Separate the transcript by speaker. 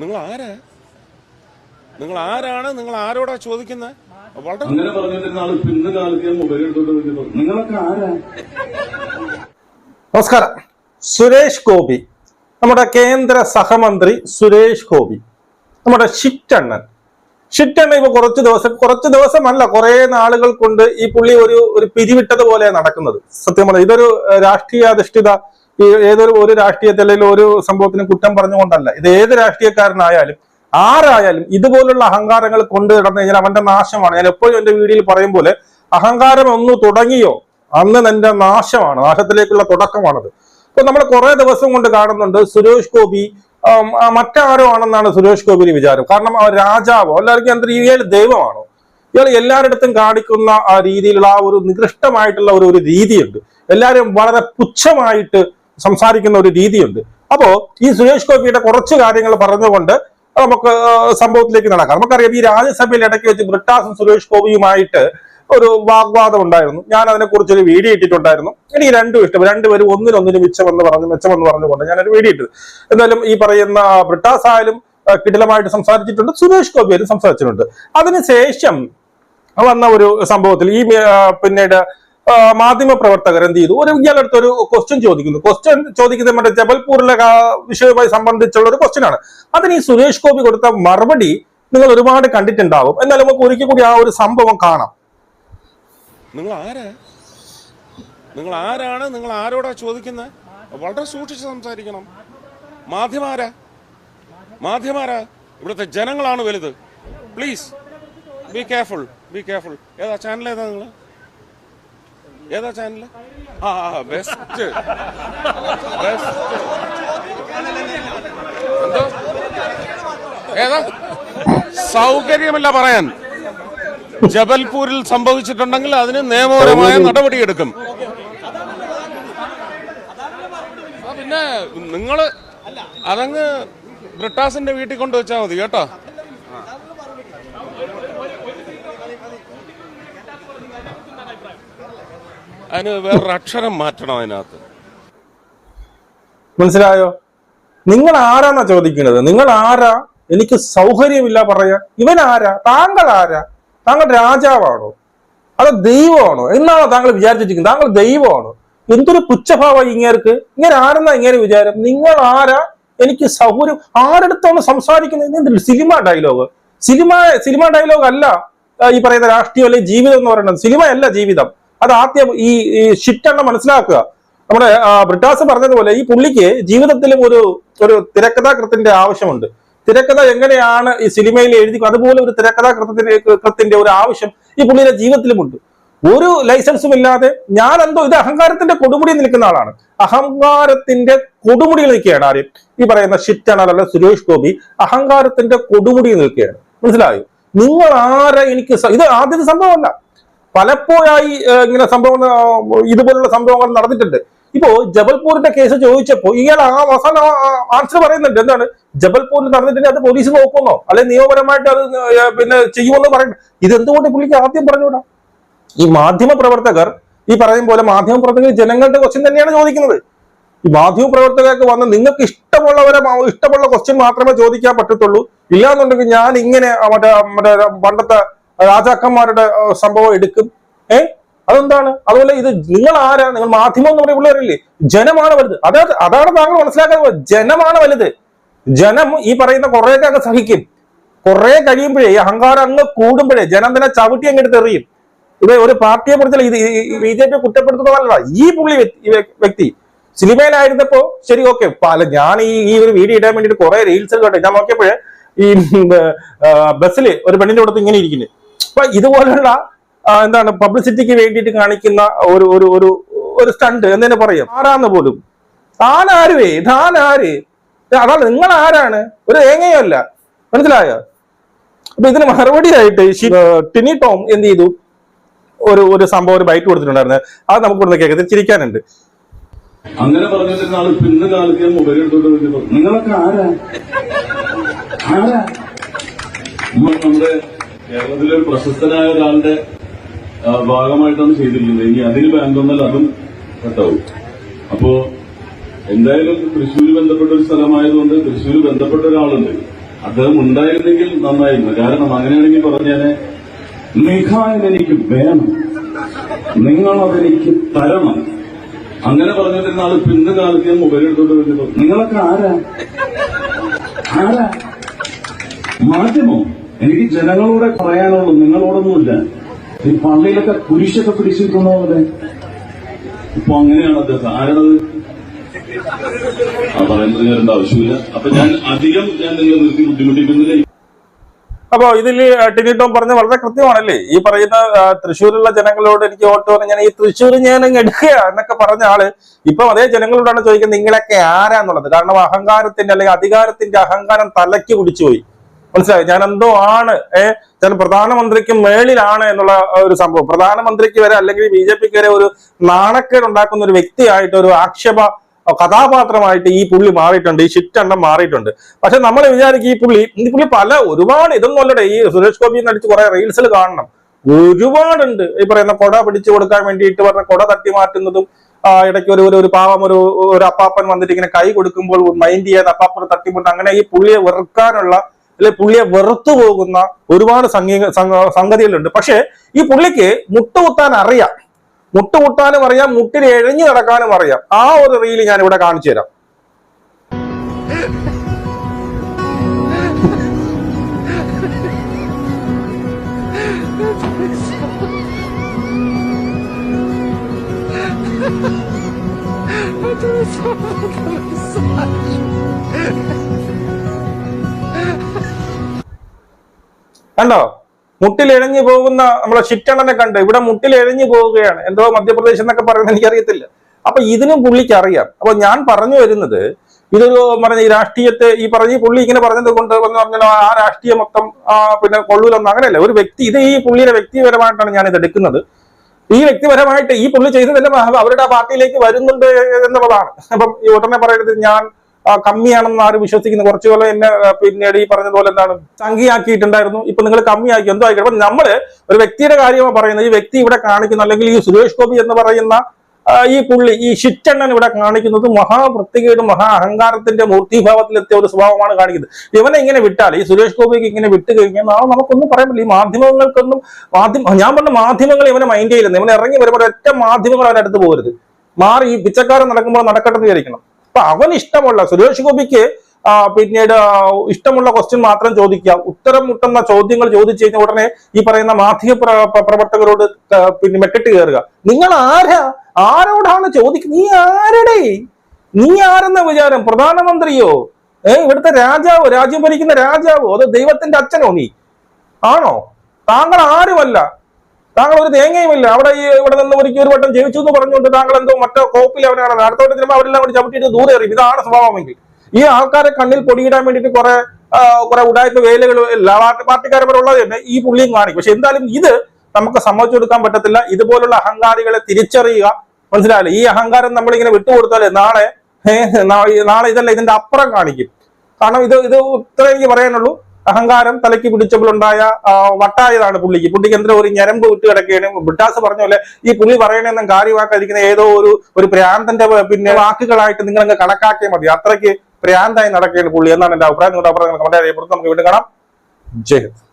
Speaker 1: നിങ്ങൾ ആരാ നിങ്ങൾ ആരാണ് നിങ്ങൾ ആരോടാ ചോദിക്കുന്നത് വളരെ
Speaker 2: അങ്ങനെ മൊബൈൽ നിങ്ങളൊക്കെ ആരാ?
Speaker 3: നമസ്കാരം. സുരേഷ് ഗോപി. നമ്മുടെ കേന്ദ്ര സഹമന്ത്രി സുരേഷ് ഗോപി. നമ്മുടെ ഷിറ്റണ്ണൻ ഷിറ്റണ്ണൻ ഇപ്പൊ കുറച്ച് ദിവസം കുറച്ച് ദിവസമല്ല കുറെ നാളുകൾ കൊണ്ട് ഈ പുള്ളി ഒരു ഒരു പിരിവിട്ടത് പോലെ നടക്കുന്നത്. സത്യം പറഞ്ഞാൽ ഇതൊരു രാഷ്ട്രീയാധിഷ്ഠിത ഈ ഏതൊരു ഒരു രാഷ്ട്രീയത്തിൽ അല്ലെങ്കിൽ ഒരു സംഭവത്തിന് കുറ്റം പറഞ്ഞുകൊണ്ടല്ല. ഇത് ഏത് രാഷ്ട്രീയക്കാരനായാലും ആരായാലും ഇതുപോലുള്ള അഹങ്കാരങ്ങൾ കൊണ്ട് കിടന്നു കഴിഞ്ഞാൽ അവന്റെ നാശമാണ്. ഞാൻ എപ്പോഴും എന്റെ വീഡിയോയിൽ പറയും പോലെ അഹങ്കാരം ഒന്ന് തുടങ്ങിയോ അന്ന് നിന്റെ നാശമാണ്. നാശത്തിലേക്കുള്ള തുടക്കമാണത്. അപ്പൊ നമ്മൾ കുറെ ദിവസം കൊണ്ട് കാണുന്നുണ്ട് സുരേഷ് ഗോപി മറ്റാരോ ആണെന്നാണ് സുരേഷ് ഗോപിയുടെ വിചാരം. കാരണം ആ രാജാവോ എല്ലാവർക്കും എന്താ ഇയാൾ ദൈവമാണോ? ഇയാൾ എല്ലാവരിടത്തും കാണിക്കുന്ന ആ രീതിയിലുള്ള ആ ഒരു നികൃഷ്ടമായിട്ടുള്ള ഒരു രീതിയുണ്ട്. എല്ലാവരും വളരെ പുച്ഛമായിട്ട് സംസാരിക്കുന്ന ഒരു രീതിയുണ്ട്. അപ്പോ ഈ സുരേഷ് ഗോപിയുടെ കുറച്ച് കാര്യങ്ങൾ പറഞ്ഞുകൊണ്ട് നമുക്ക് സംഭവത്തിലേക്ക് നടക്കാം. നമുക്കറിയാം ഈ രാജ്യസഭയിൽ ഇടയ്ക്ക് വെച്ച് ബ്രിട്ടാസും സുരേഷ് ഗോപിയുമായിട്ട് ഒരു വാഗ്വാദം ഉണ്ടായിരുന്നു. ഞാൻ അതിനെക്കുറിച്ച് ഒരു വീഡിയോ ഇട്ടിട്ടുണ്ടായിരുന്നു. എനിക്ക് രണ്ടും ഇഷ്ടം. രണ്ടുപേരും ഒന്നിനൊന്നിന് മിച്ചമെന്ന് പറഞ്ഞു മെച്ചമെന്ന് പറഞ്ഞുകൊണ്ട് ഞാനൊരു വീഡിയോ ഇട്ടത്. എന്തായാലും ഈ പറയുന്ന ബ്രിട്ടാസ് ആയാലും കിടിലമായിട്ട് സംസാരിച്ചിട്ടുണ്ട്. സുരേഷ് ഗോപിയായാലും സംസാരിച്ചിട്ടുണ്ട്. അതിനുശേഷം വന്ന ഒരു സംഭവത്തിൽ ഈ പിന്നീട് മാധ്യമ പ്രവർത്തകർ എന്ത് ചെയ്തു? ഒരു ഇയാളടുത്ത് ഒരു ക്വസ്റ്റ്യൻ ചോദിക്കുന്നു. ക്വസ്റ്റ്യൻ ചോദിക്കുന്നത് മറ്റേ ജബൽപൂരിലെ വിഷയവുമായി സംബന്ധിച്ചുള്ള ഒരു ക്വസ്റ്റ്യൻ ആണ്. അതിന് ഈ സുരേഷ് ഗോപി കൊടുത്ത മറുപടി നിങ്ങൾ ഒരുപാട് കണ്ടിട്ടുണ്ടാവും. എന്നാൽ നമുക്ക് ഒരിക്കൽ കൂടി ആ ഒരു സംഭവം കാണാം.
Speaker 1: നിങ്ങൾ ആരാ? നിങ്ങൾ ആരാണ്? നിങ്ങൾ ആരോടാ ചോദിക്കുന്നത് വളരെ സൂക്ഷിച്ച് സംസാരിക്കണം. മാധ്യമാരാ മാധ്യമാരാ ഇവിടുത്തെ ജനങ്ങളാണ് വലുത്. Please be careful be careful ഏതാ ചാനൽ ഏതാ നിങ്ങൾ ഏതാ ചാനൽ ആ ബെസ്റ്റ് ബെസ്റ്റ് എന്തോ? ഏതാ? സൗകര്യമല്ല പറയാൻ. ജബൽപൂരിൽ സംഭവിച്ചിട്ടുണ്ടെങ്കിൽ അതിന് നിയമപരമായ നടപടിയെടുക്കും. എടുക്കും പിന്നെ നിങ്ങൾ അതങ്ങ് ബ്രിട്ടാസിന്റെ വീട്ടിൽ കൊണ്ടുവച്ചാൽ മതി കേട്ടോ. അതിന് വേറൊരു അക്ഷരം മാറ്റണം അതിനകത്ത്.
Speaker 3: മനസ്സിലായോ? നിങ്ങൾ ആരാന്നാ ചോദിക്കുന്നത്? നിങ്ങൾ ആരാ? എനിക്ക് സൗകര്യമില്ല പറയാ ഇവൻ ആരാ? താങ്കൾ ആരാ? താങ്കൾ രാജാവാണോ? അത് ദൈവമാണോ? എന്നാണോ താങ്കൾ വിചാരിച്ചിരിക്കുന്നത്? താങ്കൾ ദൈവമാണോ? എന്തൊരു പുച്ഛഭാവം ഇങ്ങേർക്ക്? ഇങ്ങനെ ആരെന്നാ ഇങ്ങനെ വിചാരം? നിങ്ങൾ ആരാ? എനിക്ക് സൗകര്യം ആരെടുത്താണ് സംസാരിക്കുന്നത്? Cinema dialogue? Cinema cinema dialogue അല്ല ഈ പറയുന്ന രാഷ്ട്രീയം അല്ലെങ്കിൽ ജീവിതം എന്ന് പറയുന്നത്. സിനിമയല്ല ജീവിതം. അത് ആദ്യം ഈ ഷിറ്റെണ്ണം മനസ്സിലാക്കുക. നമ്മുടെ ബ്രിട്ടാസ് പറഞ്ഞതുപോലെ ഈ പുള്ളിക്ക് ജീവിതത്തിലും ഒരു ഒരു തിരക്കഥാകൃത്തിന്റെ ആവശ്യമുണ്ട്. തിരക്കഥ എങ്ങനെയാണ് ഈ സിനിമയിൽ എഴുതി അതുപോലെ ഒരു തിരക്കഥാകൃത്തിന്റെ കൃത്തിന്റെ ഒരു ആവശ്യം ഈ പുള്ളിയുടെ ജീവിതത്തിലുമുണ്ട്. ഒരു ലൈസൻസും ഇല്ലാതെ ഞാൻ എന്തോ ഇത് അഹങ്കാരത്തിന്റെ കൊടുമുടി നിൽക്കുന്ന ആളാണ്. അഹങ്കാരത്തിന്റെ കൊടുമുടി നിൽക്കുകയാണ് ആര്? ഈ പറയുന്ന ഷിറ്റണൽ അല്ല സുരേഷ് ഗോപി. അഹങ്കാരത്തിന്റെ കൊടുമുടി നിൽക്കുകയാണ്. മനസ്സിലായോ? നിങ്ങൾ ആരെ എനിക്ക് ഇത് ആദ്യത്തെ സംഭവമല്ല. പലപ്പോഴായി ഇങ്ങനെ സംഭവം ഇതുപോലുള്ള സംഭവങ്ങൾ നടന്നിട്ടുണ്ട്. ഇപ്പോ ജബൽപൂരിന്റെ കേസ് ചോദിച്ചപ്പോ ഇയാൾ ആ അവസാന ആൻസർ പറയുന്നുണ്ട്. എന്താണ്? ജബൽപൂരിൽ നടന്നിട്ടുണ്ടെങ്കിൽ അത് പോലീസ് നോക്കുന്നോ അല്ലെ നിയമപരമായിട്ട് അത് പിന്നെ ചെയ്യുമെന്ന് പറയണ്ട ഇതെന്തുകൊണ്ട് പുള്ളിക്ക് ആദ്യം പറഞ്ഞുകൂടാ? ഈ മാധ്യമ പ്രവർത്തകർ ഈ പറയും പോലെ മാധ്യമ പ്രവർത്തകർ ജനങ്ങളുടെ ക്വസ്റ്റ്യൻ തന്നെയാണ് ചോദിക്കുന്നത്. ഈ മാധ്യമ പ്രവർത്തകർക്ക് വന്ന് നിങ്ങൾക്ക് ഇഷ്ടമുള്ളവരെ ഇഷ്ടമുള്ള ക്വസ്റ്റ്യൻ മാത്രമേ ചോദിക്കാൻ പറ്റത്തുള്ളൂ. ഇല്ലാന്നുണ്ടെങ്കിൽ ഞാൻ ഇങ്ങനെ മറ്റേ മറ്റേ പണ്ടത്തെ രാജാക്കന്മാരുടെ സംഭവം എടുക്കും. ഏ? അതെന്താണ്? അതുപോലെ ഇത് നിങ്ങൾ ആരാ? നിങ്ങൾ മാധ്യമം എന്ന് പറയുന്ന പിള്ളേരല്ലേ? ജനമാണ് വലുത്. അതായത് അതാണ് താങ്കൾ മനസ്സിലാക്കാൻ ജനമാണ് വലുത്. ജനം ഈ പറയുന്ന കുറേയൊക്കെ അങ്ങ് സഹിക്കും. കുറെ കഴിയുമ്പോഴേ ഈ അഹങ്കാരം അങ്ങ് കൂടുമ്പോഴേ ജനം തന്നെ ചവിട്ടി അങ്ങോട്ട് എറിയും. ഇത് ഒരു പാർട്ടിയെ കുറിച്ചല്ല ഇത് ബി ജെ പി കുറ്റപ്പെടുത്തുന്നതല്ല ഈ പുള്ളി വ്യക്തി- സിനിമയിലായിരുന്നപ്പോ ശരി ഓക്കെ. പല ഞാൻ ഈ ഈ ഒരു വീഡിയോ ഇടാൻ വേണ്ടിട്ട് കുറെ റീൽസ് കേട്ടോ ഞാൻ നോക്കിയപ്പോഴേ ഈ ബസ്സിൽ ഒരു പെണ്ണിന്റെ അടുത്ത് ഇങ്ങനെ ഇരിക്കുന്നു. അപ്പൊ ഇതുപോലുള്ള എന്താണ് പബ്ലിസിറ്റിക്ക് വേണ്ടിയിട്ട് കാണിക്കുന്ന ഒരു ഒരു ഒരു ഒരു സ്റ്റണ്ട് എന്ന് തന്നെ പറയും? ആരാന്ന് പോലും. താനാരുവേ? താനാര്? അതാണ് നിങ്ങൾ ആരാണ് ഒരു തേങ്ങയല്ല മനസ്സിലായോ? അപ്പൊ ഇതിന് മറുപടിയായിട്ട് ടിനി ടോം എന്ത് ചെയ്തു? ഒരു ഒരു സംഭവം ഒരു ബൈറ്റ് കൊടുത്തിട്ടുണ്ടായിരുന്നു. അത് നമുക്ക് ഇവിടെ കേൾക്കാം ചിരിക്കാനുണ്ട്.
Speaker 2: അങ്ങനെ പറഞ്ഞിട്ട് നിങ്ങളൊക്കെ ആരാ? ആരാ? നമ്മുടെ കേരളത്തിലെ ഒരു പ്രശസ്തനായ ഒരാളുടെ ഭാഗമായിട്ടാണ് ചെയ്തിരിക്കുന്നത്. ഇനി അതിന് ബാങ്ക് വന്നാൽ അതും കട്ടാവും. അപ്പോ എന്തായാലും തൃശ്ശൂര് ബന്ധപ്പെട്ട ഒരു സ്ഥലമായതുകൊണ്ട് തൃശ്ശൂര് ബന്ധപ്പെട്ട ഒരാളുണ്ട്. അദ്ദേഹം ഉണ്ടായിരുന്നെങ്കിൽ നന്നായിരുന്നു. കാരണം അങ്ങനെയാണെങ്കിൽ പറഞ്ഞാൽ മിഖായിൽ എനിക്ക് വേണം. നിങ്ങൾ അതെനിക്ക് തരണം. അങ്ങനെ പറഞ്ഞിരുന്ന ആൾ പിന്നെ കാലത്ത് ഞാൻ മൊബൈൽ എടുത്തോണ്ട് വരുന്നത് നിങ്ങളൊക്കെ ആരാ? ആരാ? മാധ്യമോ. എനിക്ക് ജനങ്ങളോട് പറയാനുള്ളൂ നിങ്ങളോടൊന്നുമില്ല. ഈ പള്ളിയിലൊക്കെ കുരിശൊക്കെ പിടിച്ചിരിക്കുന്ന പോലെ ഇപ്പൊ അങ്ങനെയാണ് അദ്ദേഹം. ആരാണത് പറയുന്നത് ആവശ്യമില്ല. അപ്പൊ ഞാൻ അധികം ഞാൻ നിങ്ങളെ നിർത്തി ബുദ്ധിമുട്ടിക്കുന്നില്ല.
Speaker 3: അപ്പോ ഇതിൽ ടിനി ടോം പറഞ്ഞ വളരെ കൃത്യമാണല്ലേ? ഈ പറയുന്ന തൃശ്ശൂരുള്ള ജനങ്ങളോട് എനിക്ക് വോട്ട് പറഞ്ഞ ഞാൻ ഈ തൃശ്ശൂർ ഞാൻ എടുക്കുക എന്നൊക്കെ പറഞ്ഞ ആൾ ഇപ്പൊ അതേ ജനങ്ങളോടാണ് ചോദിക്കുന്നത് നിങ്ങളൊക്കെ ആരാന്നുള്ളത്? കാരണം അഹങ്കാരത്തിന്റെ അല്ലെങ്കിൽ അധികാരത്തിന്റെ അഹങ്കാരം തലയ്ക്ക് പിടിച്ചുപോയി. മനസ്സിലായി? ഞാൻ എന്തോ ആണ് ഏഹ് ഞാൻ പ്രധാനമന്ത്രിക്ക് മേളിലാണ് എന്നുള്ള ഒരു സംഭവം. പ്രധാനമന്ത്രിക്ക് വരെ അല്ലെങ്കിൽ ബി ജെ പിക്ക് വരെ ഒരു നാണക്കേട് ഉണ്ടാക്കുന്ന ഒരു വ്യക്തിയായിട്ട് ഒരു ആക്ഷേപ കഥാപാത്രമായിട്ട് ഈ പുള്ളി മാറിയിട്ടുണ്ട് ഈ ഷിറ്റെണ്ണം മാറിയിട്ടുണ്ട്. പക്ഷെ നമ്മൾ വിചാരിക്കും ഈ പുള്ളി ഈ പുള്ളി പല ഒരുപാട് ഇതൊന്നും അല്ലടെ ഈ സുരേഷ് ഗോപി നടിച്ച് കുറെ റീൽസിൽ കാണണം. ഒരുപാടുണ്ട്. ഈ പറയുന്ന കൊട പിടിച്ചു കൊടുക്കാൻ വേണ്ടിയിട്ട് പറഞ്ഞ കൊട തട്ടി മാറ്റുന്നതും ഇടയ്ക്ക് ഒരു- ഒരു പാവം ഒരു ഒരു അപ്പാപ്പൻ വന്നിട്ട് ഇങ്ങനെ കൈ കൊടുക്കുമ്പോൾ മൈൻഡ് ചെയ്യാതെ അപ്പാപ്പനെ തട്ടിമുട്ട്. അങ്ങനെ ഈ പുള്ളിയെ വെറുക്കാനുള്ള അല്ലെ പുള്ളിയെ വെറുത്തു പോകുന്ന ഒരുപാട് സംഗീ സംഗതികളുണ്ട്. പക്ഷെ ഈ പുള്ളിക്ക് മുട്ടുകുത്താൻ അറിയാം. മുട്ടുകുത്താനും അറിയാം മുട്ടിൽ എഴഞ്ഞു നടക്കാനും അറിയാം. ആ ഒരു റീൽ ഞാൻ ഇവിടെ കാണിച്ചു തരാം. കണ്ടോ? മുട്ടിൽ എഴഞ്ഞു പോകുന്ന നമ്മളെ ചിറ്റണനെ കണ്ട് ഇവിടെ മുട്ടിൽ എഴഞ്ഞു പോവുകയാണ്. എന്തോ മധ്യപ്രദേശ് എന്നൊക്കെ പറയുന്നത് എനിക്കറിയത്തില്ല. അപ്പൊ ഇതിനും പുള്ളിക്ക് അറിയാം. അപ്പൊ ഞാൻ പറഞ്ഞു വരുന്നത് ഇതൊരു പറഞ്ഞ ഈ രാഷ്ട്രീയത്തെ ഈ പറഞ്ഞ പുള്ളി ഇങ്ങനെ പറഞ്ഞത് കൊണ്ട് എന്ന് പറഞ്ഞാൽ ആ രാഷ്ട്രീയ മൊത്തം പിന്നെ കൊള്ളൂലൊന്നും അങ്ങനെയല്ല. ഒരു വ്യക്തി ഇത് ഈ പുള്ളിയുടെ വ്യക്തിപരമായിട്ടാണ് ഞാൻ ഇത് എടുക്കുന്നത്. ഈ വ്യക്തിപരമായിട്ട് ഈ പുള്ളി ചെയ്തതെല്ലാം അവരുടെ ആ പാർട്ടിയിലേക്ക് വരുന്നുണ്ട് എന്നുള്ളതാണ്. അപ്പം ഈ ഉടനെ പറയുന്നത് ഞാൻ കമ്മിയാണെന്ന് ആരും വിശ്വസിക്കുന്നു. കുറച്ചു കാലം എന്നെ പിന്നീട് ഈ പറഞ്ഞതുപോലെ എന്താണ് സംഖ്യയാക്കിയിട്ടുണ്ടായിരുന്നു ഇപ്പൊ നിങ്ങൾ കമ്മിയാക്കി എന്തോ ആയിക്കോട്ടെ. അപ്പൊ നമ്മൾ ഒരു വ്യക്തിയുടെ കാര്യമാണ് പറയുന്നത്. ഈ വ്യക്തി ഇവിടെ കാണിക്കുന്ന അല്ലെങ്കിൽ ഈ സുരേഷ് ഗോപി എന്ന് പറയുന്ന ഈ പുള്ളി ഈ ശിറ്റണ്ണൻ ഇവിടെ കാണിക്കുന്നത് മഹാവൃത്തികയുടെ മഹാ അഹങ്കാരത്തിന്റെ മൂർത്തിഭാവത്തിലെത്തിയ ഒരു സ്വഭാവമാണ് കാണിക്കുന്നത്. ഇവനെ ഇങ്ങനെ വിട്ടാൽ ഈ സുരേഷ് ഗോപിക്ക് ഇങ്ങനെ വിട്ട് കഴിഞ്ഞാൽ നാളെ നമുക്കൊന്നും പറയാൻ പറ്റില്ല. ഈ മാധ്യമങ്ങൾക്കൊന്നും മാധ്യമ ഞാൻ പറഞ്ഞ മാധ്യമങ്ങൾ ഇവനെ മൈൻഡ് ചെയ്യില്ലെന്ന് ഇവനെ ഇറങ്ങി വരുമ്പോൾ ഒറ്റ മാധ്യമങ്ങൾ അവനടുത്ത് പോകരുത്. മാറി ഈ പിച്ചക്കാരൻ നടക്കുമ്പോൾ നടക്കട്ടെന്ന് വിചാരിക്കണം. അപ്പൊ അവൻ ഇഷ്ടമുള്ള സുരേഷ് ഗോപിക്ക് പിന്നീട് ഇഷ്ടമുള്ള ക്വസ്റ്റ്യൻ മാത്രം ചോദിക്കുക. ഉത്തരം മുട്ടുന്ന ചോദ്യങ്ങൾ ചോദിച്ചു കഴിഞ്ഞാൽ ഉടനെ ഈ പറയുന്ന മാധ്യമ പ്ര- പ്ര- പ്രവർത്തകരോട് പിന്നെ മെട്ടിട്ട് കയറുക. നിങ്ങൾ ആരാ? ആരോടാണ് ചോദിക്കുന്നത് നീ ആരുടെ? നീ ആരെന്ന വിചാരം? പ്രധാനമന്ത്രിയോ? ഏ ഇവിടുത്തെ രാജാവോ രാജ്യം ഭരിക്കുന്ന രാജാവോ? അതോ ദൈവത്തിന്റെ അച്ഛനോ നീ? ആണോ? താങ്കൾ ആരുമല്ല. താങ്കൾ ഒരു തേങ്ങയുമില്ല അവിടെ ഈ ഇവിടെ നിന്ന് ഒരിക്കൽ ഒരു വട്ടം ജയിച്ചു എന്ന് പറഞ്ഞുകൊണ്ട് താങ്കൾ എന്തോ മറ്റോ കോപ്പിൽ അവനാണ്. അടുത്ത വട്ടം ചെല്ലുമ്പോൾ അവരെല്ലാം കൂടി ചവിട്ടിയിട്ട് ദൂരെ എറിയും. ഇതാണ് സ്വഭാവമെങ്കിൽ. ഈ ആൾക്കാരെ കണ്ണിൽ പൊടിയിടാൻ വേണ്ടിയിട്ട് കുറെ കുറെ ഉടായ്പ വേലകൾ എല്ലാ പാർട്ടി പാർട്ടിക്കാരവരുള്ളത് തന്നെ ഈ പുള്ളിയും കാണിക്കും. പക്ഷെ എന്തായാലും ഇത് നമുക്ക് സമ്മതിച്ചു കൊടുക്കാൻ പറ്റത്തില്ല. ഇതുപോലുള്ള അഹങ്കാരികളെ തിരിച്ചറിയുക മനസ്സിലായില്ല? ഈ അഹങ്കാരം നമ്മളിങ്ങനെ വിട്ടുകൊടുത്താൽ നാളെ നാളെ ഇതല്ല ഇതിന്റെ അപ്പുറം കാണിക്കും. കാരണം ഇത് ഇത് ഇത്ര എനിക്ക് പറയാനുള്ളൂ. അഹങ്കാരം തലയ്ക്ക് പിടിച്ചപ്പോഴുണ്ടായ വട്ടായതാണ് പുള്ളിക്ക്. പുള്ളിക്ക് എന്തോ ഒരു ഞരമ്പ് വിട്ട് കിടക്കുകയാണ് ബിട്ടാസ് പറഞ്ഞ പോലെ ഈ പുള്ളി പറയണെന്നും കാര്യമാക്കാതിരിക്കുന്ന ഏതോ ഒരു ഒരു പ്രാന്തന്റെ പിന്നെ വാക്കുകളായിട്ട് നിങ്ങൾ അങ്ങ് കണക്കാക്കിയാൽ മതി. അത്രയ്ക്ക് പ്രാന്തായി നടക്കുകയാണ് പുള്ളി. എന്നാണ് എന്റെ അഭിപ്രായം. നിങ്ങളുടെ അഭിപ്രായം കമന്റ് അറിയപ്പെടുന്നത്. നമുക്ക് വീണ്ടും കാണാം. ജയ് ഹിന്ദ്.